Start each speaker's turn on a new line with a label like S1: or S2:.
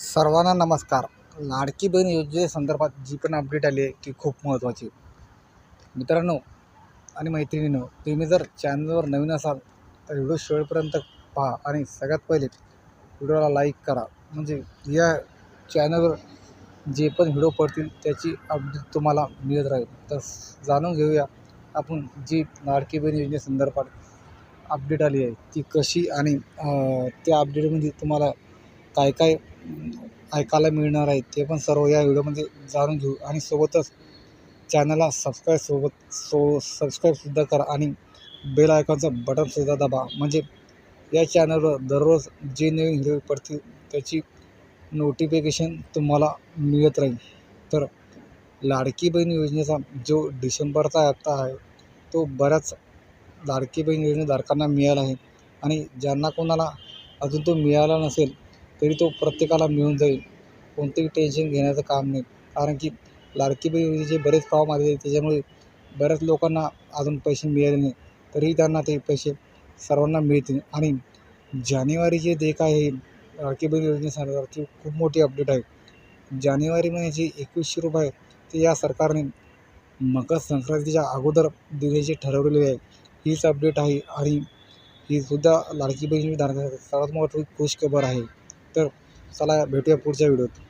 S1: सर्वांना नमस्कार. लाडकी बहीण योजनेसंदर्भात जी पण अपडेट आली आहे ती खूप महत्त्वाची मित्रांनो आणि मैत्रिणींनो तुम्ही जर चॅनलवर नवीन असाल तर व्हिडिओ शेवटपर्यंत पहा आणि सगळ्यात पहिले व्हिडिओला लाईक करा. म्हणजे या चॅनलवर जे पण व्हिडिओ पडतील त्याची अपडेट तुम्हाला मिळत राहील. तर जाणून घेऊया आपण जी लाडकी बहीण योजनेसंदर्भात अपडेट आली आहे ती कशी आणि त्या अपडेटमध्ये तुम्हाला काय काय ऐकायला मिळणार आहे ते पण सर्व या व्हिडिओमध्ये जाणून घेऊ. आणि सोबतच चॅनलला सबस्क्राईब सोबत सो सबस्क्राईबसुद्धा करा आणि बेल आयकॉनचं बटनसुद्धा दाबा. म्हणजे या चॅनलवर दररोज जे नवीन व्हिडिओ पडतील त्याची नोटिफिकेशन तुम्हाला मिळत राहील. तर लाडकी बहीण योजनेचा जो डिसेंबरचा हप्ता आहे तो बऱ्याच लाडकी बहीण योजनेधारकांना मिळाला आहे. आणि ज्यांना कोणाला अजून तो मिळाला नसेल तरी तो प्रत्येकाला मिळून जाईल. कोणतेही टेन्शन घेण्याचं काम नाही. कारण की लाडकी बहीण योजनेचे बरेच फॉर्म आलेले त्याच्यामुळे बऱ्याच लोकांना अजून पैसे मिळाले नाही. तरीही त्यांना ते पैसे सर्वांना मिळतील. आणि जानेवारीचे देख आहे लाडकी बहीण योजनेसाठी खूप मोठी अपडेट आहे. जानेवारी महिन्याचे एकवीसशे रुपये ते या सरकारने मकर संक्रांतीच्या अगोदर देण्याचे ठरवलेले आहे. हीच अपडेट आहे आणि ही सुद्धा लाडकी बहीण सर्वात मोठी खुश खबर आहे. तर चला भेटूया पुढच्या व्हिडिओत.